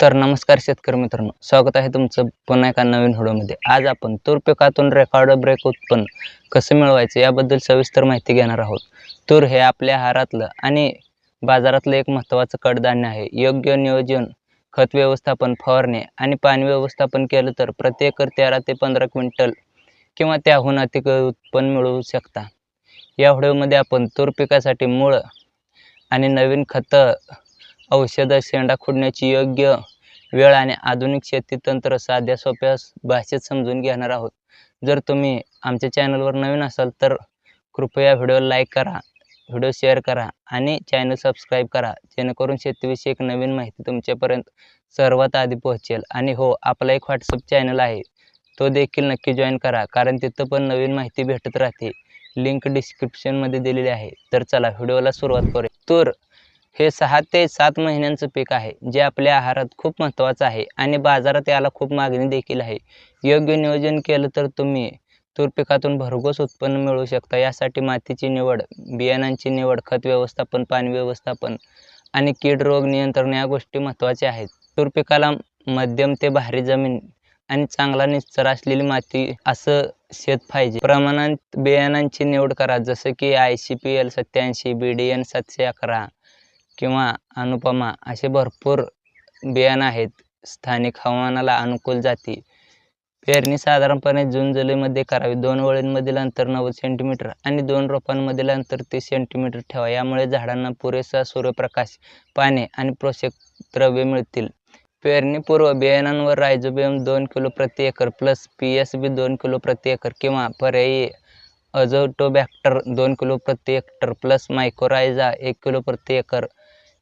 तर नमस्कार शेतकरी मित्रांनो स्वागत आहे तुमचं पुन्हा एका नवीन व्हिडिओमध्ये. आज आपण तूर पिकातून रेकॉर्ड ब्रेक उत्पन्न कसं मिळवायचं याबद्दल सविस्तर माहिती घेणार आहोत. तूर हे आपल्या आहारातलं आणि बाजारातलं एक महत्त्वाचं कडधान्य आहे. योग्य नियोजन खत व्यवस्थापन फवारणी आणि पाणी व्यवस्थापन केलं तर प्रति एकर तेरा ते पंधरा क्विंटल किंवा त्याहून अधिक उत्पन्न मिळवू शकता. या व्हिडिओमध्ये आपण तूर पिकासाठी मूळ आणि नवीन खतं औषधं शेंडा खोडण्याची योग्य वेळ आणि आधुनिक शेती तंत्र साध्या सोप्या भाषेत समजून घेणार आहोत. जर तुम्ही आमच्या चॅनलवर नवीन असाल तर कृपया व्हिडिओ लाईक करा व्हिडिओ शेअर करा आणि चॅनल सबस्क्राईब करा जेणेकरून शेतीविषयी एक नवीन माहिती तुमच्यापर्यंत सर्वात आधी पोहोचेल. आणि हो आपला एक व्हॉट्सअप चॅनल आहे. तो देखील नक्की जॉईन करा कारण तिथं पण नवीन माहिती भेटत राहते. लिंक डिस्क्रिप्शनमध्ये दिलेली आहे. तर चला व्हिडिओला सुरुवात करूया. तूर हे सहा ते सात महिन्यांचं पीक आहे जे आपल्या आहारात खूप महत्त्वाचं आहे आणि बाजारात याला खूप मागणी देखील आहे. योग्य नियोजन केलं तर तुम्ही तूर पिकातून भरघोस उत्पन्न मिळवू शकता. यासाठी मातीची निवड बियाणांची निवड खत व्यवस्थापन पाणी व्यवस्थापन आणि कीड रोग नियंत्रण या गोष्टी महत्त्वाच्या आहेत. तूर पिकाला मध्यम ते भारी जमीन आणि चांगला निचर असलेली माती असं शेत पाहिजे. प्रमाणात बियाणांची निवड करा जसं की आय सी पी एल सत्याऐंशी बी डी एन सातशे अकरा किंवा अनुपमा असे भरपूर बियाणं आहेत. स्थानिक हवामानाला अनुकूल जाती. पेरणी साधारणपणे जून जुलैमध्ये करावी. दोन ओळींमधील अंतर नव्वद सेंटीमीटर आणि दोन रोपांमधील अंतर तीस सेंटीमीटर ठेवा. यामुळे झाडांना पुरेसा सूर्यप्रकाश पाणी आणि पोषक द्रव्ये मिळतील. पेरणीपूर्व बियाणांवर रायझोबियम दोन किलो प्रति acre plus P S B दोन किलो प्रति एकर किंवा पर्यायी अझोटोबॅक्टर दोन किलो प्रति हेक्टर प्लस मायकोरायझा एक किलो प्रति एकर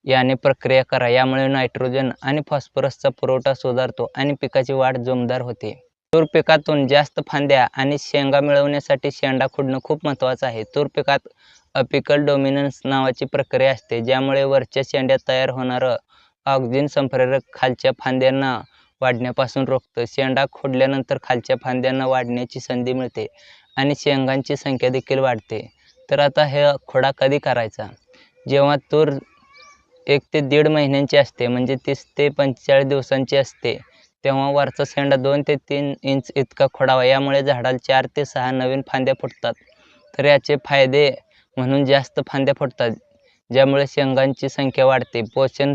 याने प्रक्रिया करा. यामुळे नायट्रोजन आणि फॉस्फरसचा पुरवठा सुधारतो आणि पिकाची वाढ जोमदार होते. तूर पिकातून जास्त फांद्या आणि शेंगा मिळवण्यासाठी शेंडा खुडणं खूप महत्त्वाचं आहे. तूर पिकात अपिकल डोमिनन्स नावाची प्रक्रिया असते ज्यामुळे वरच्या शेंड्यात तयार होणारं ऑक्सिजन संप्रेरक खालच्या फांद्यांना वाढण्यापासून रोखतं. शेंडा खोडल्यानंतर खालच्या फांद्यांना वाढण्याची संधी मिळते आणि शेंगांची संख्या देखील वाढते. तर आता हे खोडा कधी करायचा? जेव्हा तूर एक ते दीड महिन्यांची असते म्हणजे तीस ते पंचेचाळीस दिवसांची असते. तेव्हा वरचा शेंडा दोन ते तीन इंच इतका खोडावा यामुळे झाडाला चार ते सहा नवीन फांद्या फुटतात. तर याचे फायदे म्हणून जास्त फांद्या फुटतात ज्यामुळे शेंगांची संख्या वाढते. पोषण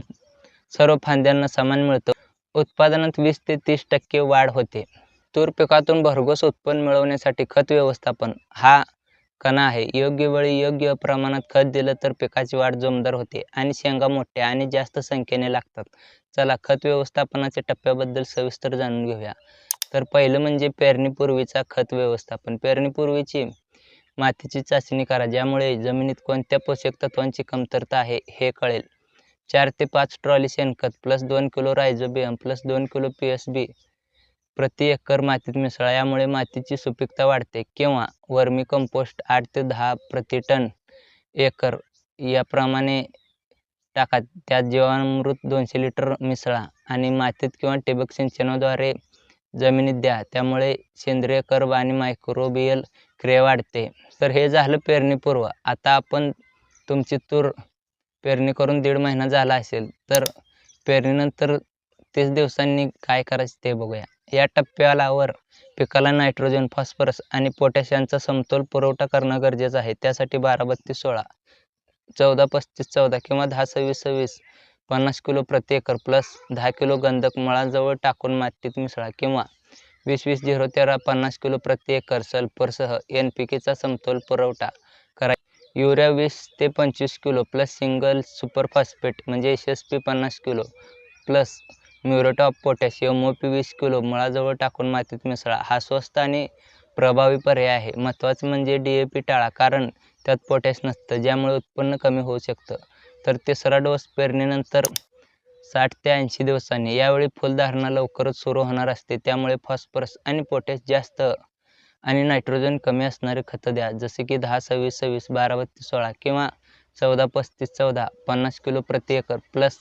सर्व फांद्यांना समान मिळतं. उत्पादनात वीस ते तीस टक्के वाढ होते. तूर पिकातून भरघोस उत्पन्न मिळवण्यासाठी खत व्यवस्थापन हा कणा आहे. योग्य वेळी योग्य प्रमाणात खत दिलं तर पिकाची वाढ जोमदार होते आणि शेंगा मोठ्या आणि जास्त संख्येने लागतात. चला खत व्यवस्थापनाच्या टप्प्याबद्दल सविस्तर जाणून घेऊया. तर पहिलं म्हणजे पेरणीपूर्वीचा खत व्यवस्थापन. पेरणीपूर्वीची मातीची चाचणी करा ज्यामुळे जमिनीत कोणत्या पोषक तत्वांची कमतरता आहे हे कळेल. चार ते पाच ट्रॉली शेणखत प्लस दोन किलो रायझोबियम प्लस दोन किलो पी एस बी प्रति एकर मातीत मिसळा यामुळे मातीची सुपीकता वाढते किंवा वर्मी कंपोस्ट आठ ते दहा प्रति टन एकर याप्रमाणे टाका त्यात जीवामृत दोनशे लिटर मिसळा आणि मातीत किंवा ठिबक सिंचनाद्वारे जमिनीत द्या. त्यामुळे सेंद्रिय कर्ब आणि मायक्रोबियल क्रिया वाढते. तर हे झालं पेरणीपूर्व आता आपण तुमची तूर पेरणी करून दीड महिना झाला असेल तर पेरणीनंतर तीस दिवसांनी काय करायचं ते बघूया. या टप्प्यावर पिकाला नायट्रोजन फॉस्फरस आणि पोटॅशियमचा समतोल पुरवठा करणं गरजेचं आहे. त्यासाठी बारा बत्तीस सोळा चौदा पस्तीस चौदा किंवा दहा सव्वीस सव्वीस पन्नास किलो प्रति एकर प्लस दहा किलो गंधक मळाजवळ टाकून मातीत मिसळा किंवा वीस वीस झिरो तेरा पन्नास किलो प्रति एकर सल्फरसह एन पी केचा समतोल पुरवठा करा. युरिया वीस ते पंचवीस kilo plus single super phosphate म्हणजे एस एस पी पन्नास kilo plus muriate of potassium O P वीस किलो मुळाजवळ टाकून मातीत मिसळा. हा स्वस्त आणि प्रभावी पर्याय आहे. महत्त्वाचं म्हणजे डी ए पी टाळा कारण त्यात पोटॅश नसतं ज्यामुळे उत्पन्न कमी होऊ शकतं. तर तिसरा डोस पेरणीनंतर साठ ते ऐंशी दिवसांनी. यावेळी फुलधारणा लवकरच सुरू होणार असते. त्यामुळे फॉस्फरस आणि पोटॅश जास्त आणि नायट्रोजन कमी असणारे खतं द्या. जसे की दहा सव्वीस सव्वीस बारा बत्तीस सोळा किंवा चौदा पस्तीस चौदा पन्नास किलो प्रति एकर प्लस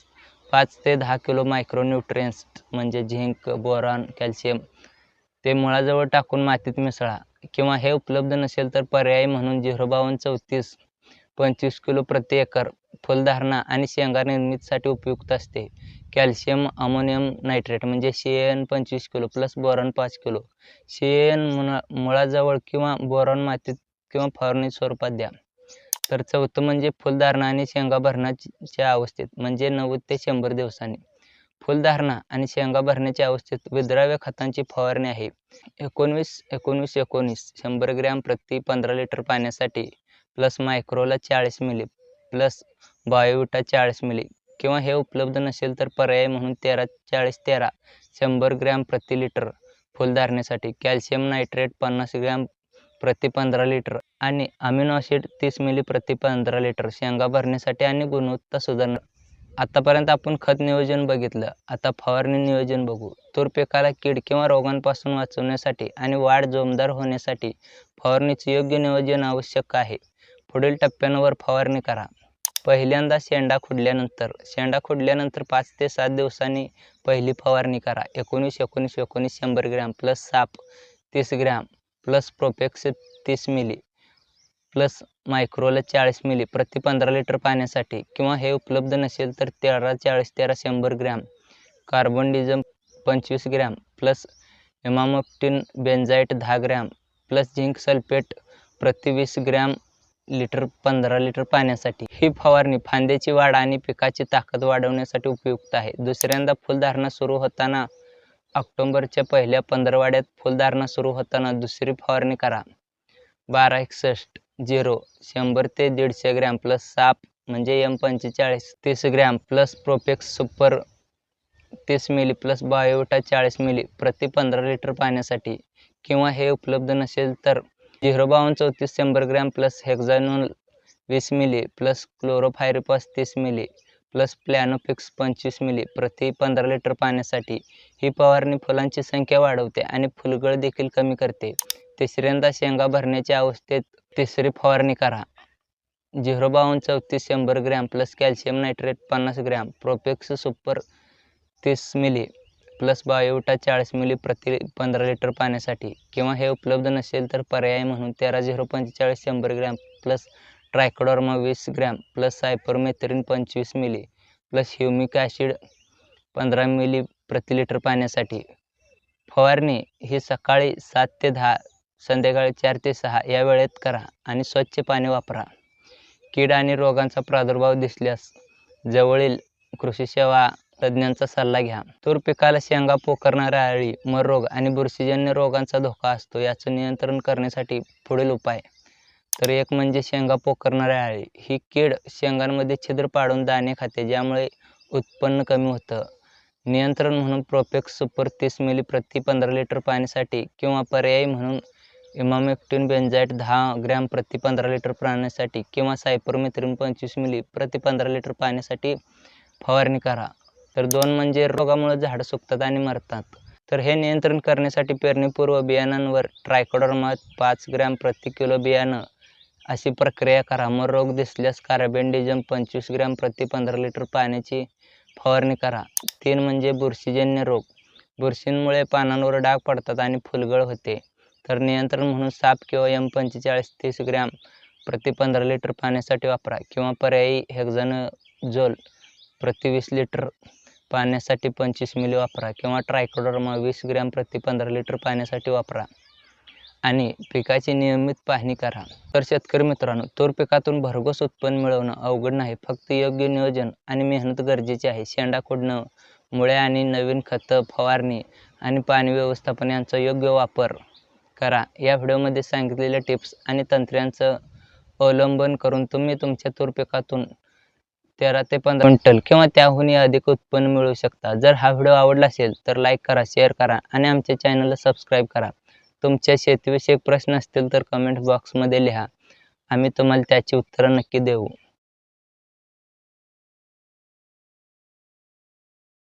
पाच ते दहा किलो मायक्रोन्युट्रियन्स म्हणजे झिंक बोरॉन कॅल्शियम ते मुळाजवळ टाकून मातीत मिसळा. किंवा हे उपलब्ध नसेल तर पर्याय म्हणून झिरो बावन्न चौतीस पंचवीस किलो प्रति एकर फुलधारणा आणि शेंगा निर्मितीसाठी उपयुक्त असते. कॅल्शियम अमोनियम नायट्रेट म्हणजे सी एन पंचवीस किलो प्लस बोरॉन पाच किलो. सी एन मुळा मुळाजवळ किंवा बोरॉन मातीत किंवा फवारणी स्वरूपात द्या. तर चौथं म्हणजे फुलधारणा आणि शेंगा भरण्याच्या अवस्थेत म्हणजे नव्वद ते शंभर दिवसांनी. फुलधारणा आणि शेंगा भरण्याच्या अवस्थेत विद्राव्य खतांची फवारणी आहे. एकोणवीस एकोणवीस एकोणीस शंभर ग्रॅम प्रति पंधरा लिटर पाण्यासाठी प्लस मायक्रोला चाळीस मिली प्लस बायोविटा चाळीस मिली किंवा हे उपलब्ध नसेल तर पर्याय म्हणून तेरा चाळीस तेरा शंभर ग्रॅम प्रति लिटर फुलधारणेसाठी कॅल्शियम नायट्रेट पन्नास ग्रॅम प्रति पंधरा लिटर आणि अमिनो ॲसिड तीस मिली प्रति पंधरा लिटर शेंगा भरण्यासाठी आणि गुणवत्ता सुधारणा. आतापर्यंत आपण खत नियोजन बघितलं. आता फवारणी नियोजन बघू. तूर पिकाला कीड किंवा रोगांपासून वाचवण्यासाठी आणि वाढ जोमदार होण्यासाठी फवारणीचे योग्य नियोजन आवश्यक आहे. पुढील टप्प्यांवर फवारणी करा. पहिल्यांदा शेंडा खुडल्यानंतर शेंडा खुडल्यानंतर पाच ते सात दिवसांनी पहिली फवारणी करा. एकोणीस एकोणीस एकोणीस शंभर ग्रॅम प्लस साप तीस ग्रॅम. प्लस प्रोपेक्स तीस मिली प्लस मायक्रोला चाळीस मिली प्रति पंधरा लिटर पाण्यासाठी किंवा हे उपलब्ध नसेल तर तेरा चाळीस तेरा शंभर ग्रॅम. कार्बन डिझम पंचवीस ग्रॅम प्लस इमामोप्टिन बेन्झाईट दहा ग्रॅम प्लस झिंक सल्फेट प्रति वीस ग्रॅम लिटर पंधरा लिटर पाण्यासाठी. ही फवारणी फांद्याची वाढ आणि पिकाची ताकद वाढवण्यासाठी उपयुक्त आहे. दुसऱ्यांदा फुलधारणा सुरू होताना ऑक्टोंबरच्या पहिल्या पंधरवाड्यात फुलधारणा सुरू होताना दुसरी फवारणी करा. बारा एकसष्ट झिरो शंभर ते दीडशे ग्रॅम प्लस साप म्हणजे एम पंचेचाळीस तीस ग्रॅम प्लस प्रोपेक्स सुपर तीस मिली प्लस बायोटा चाळीस मिली प्रति पंधरा लिटर पाण्यासाठी. किंवा हे उपलब्ध नसेल तर झिरो बावन्न चौतीस शंभर ग्रॅम प्लस हेक्झानोल वीस मिली प्लस क्लोरोफायरिपॉस तीस मिली प्लस प्लॅनोफिक्स पंचवीस मिली प्रति पंधरा लिटर पाण्यासाठी ही फवारणी फुलांची संख्या वाढवते आणि फुलगळ देखील कमी करते. तिसऱ्यांदा शेंगा भरण्याच्या अवस्थेत तिसरी फवारणी करा. झिरो बावन्न चौतीस शंभर ग्रॅम प्लस कॅल्शियम नायट्रेट पन्नास ग्रॅम प्रोपेक्स सुपर तीस मिली प्लस बायोटा चाळीस मिली प्रति पंधरा लिटर पाण्यासाठी. किंवा हे उपलब्ध नसेल तर पर्याय म्हणून तेरा झिरो पंचेचाळीस शंभर ग्रॅम प्लस ट्रायकोडॉर्मा वीस ग्रॅम प्लस सायपरमेथ्रिन पंचवीस मिली प्लस ह्युमिक ॲसिड पंधरा मिली प्रति लिटर पाण्यासाठी. फवारणी ही सकाळी सात ते दहा संध्याकाळी चार ते सहा या वेळेत करा आणि स्वच्छ पाणी वापरा. कीड आणि रोगांचा प्रादुर्भाव दिसल्यास जवळील कृषी सेवा तज्ज्ञांचा सल्ला घ्या. तूर पिकाला शेंगा पोखरणाऱ्या अळी मर रोग आणि बुरशीजन्य रोगांचा धोका असतो याचं नियंत्रण करण्यासाठी पुढील उपाय तर एक म्हणजे शेंगा पोखरणारे अळी ही कीड शेंगांमध्ये छिद्र पाडून दाणे खाते ज्यामुळे उत्पन्न कमी होतं. नियंत्रण म्हणून प्रोपेक्स सुपर तीस मिली प्रति पंधरा लिटर पाण्यासाठी किंवा पर्यायी म्हणून इमामेक्टिन बेन्झाईट दहा ग्रॅम प्रति पंधरा लिटर पाण्यासाठी किंवा सायपरमेथ्रिन पंचवीस मिली प्रति पंधरा लिटर पाण्यासाठी फवारणी करा. तर दोन म्हणजे रोगामुळे झाडं सुकतात आणि मरतात. तर हे नियंत्रण करण्यासाठी पेरणीपूर्व बियाणांवर ट्रायकोडर्मा पाच ग्रॅम प्रति किलो बियाणं अशी प्रक्रिया करा. मग रोग दिसल्यास कार्बेंडिजम पंचवीस ग्रॅम प्रति पंधरा लिटर पाण्याची फवारणी करा. तीन म्हणजे बुरशीजन्य रोग. बुरशींमुळे पानांवर डाग पडतात आणि फुलगळ होते. तर नियंत्रण म्हणून साप किंवा एम पंचेचाळीस तीस ग्रॅम प्रति पंधरा लिटर पाण्यासाठी वापरा किंवा पर्यायी हेक्झानझोल प्रति वीस लिटर पाण्यासाठी पंचवीस मिली वापरा किंवा ट्रायकोडर्मा वीस ग्रॅम प्रति पंधरा लिटर पाण्यासाठी वापरा. आणि पिकाची नियमित पाहणी करा. तर शेतकरी मित्रांनो तूर पिकातून भरघोस उत्पन्न मिळवणं अवघड नाही. फक्त योग्य नियोजन आणि मेहनत गरजेची आहे. शेंडा खोडणं मुळे आणि नवीन खतं फवारणी आणि पाणी व्यवस्थापन यांचा योग्य वापर करा. या व्हिडिओमध्ये सांगितलेल्या टिप्स आणि तंत्र्यांचं अवलंबन करून तुम्ही तुमच्या तूर पिकातून तेरा ते पंधरा क्विंटल किंवा त्याहूनही अधिक उत्पन्न मिळवू शकता. जर हा व्हिडिओ आवडला असेल तर लाईक करा शेअर करा आणि आमच्या चॅनलला सबस्क्राईब करा. तुमच्या शेतीविषयक प्रश्न असतील तर कमेंट बॉक्समध्ये लिहा. आम्ही तुम्हाला त्याची उत्तरं नक्की देऊ.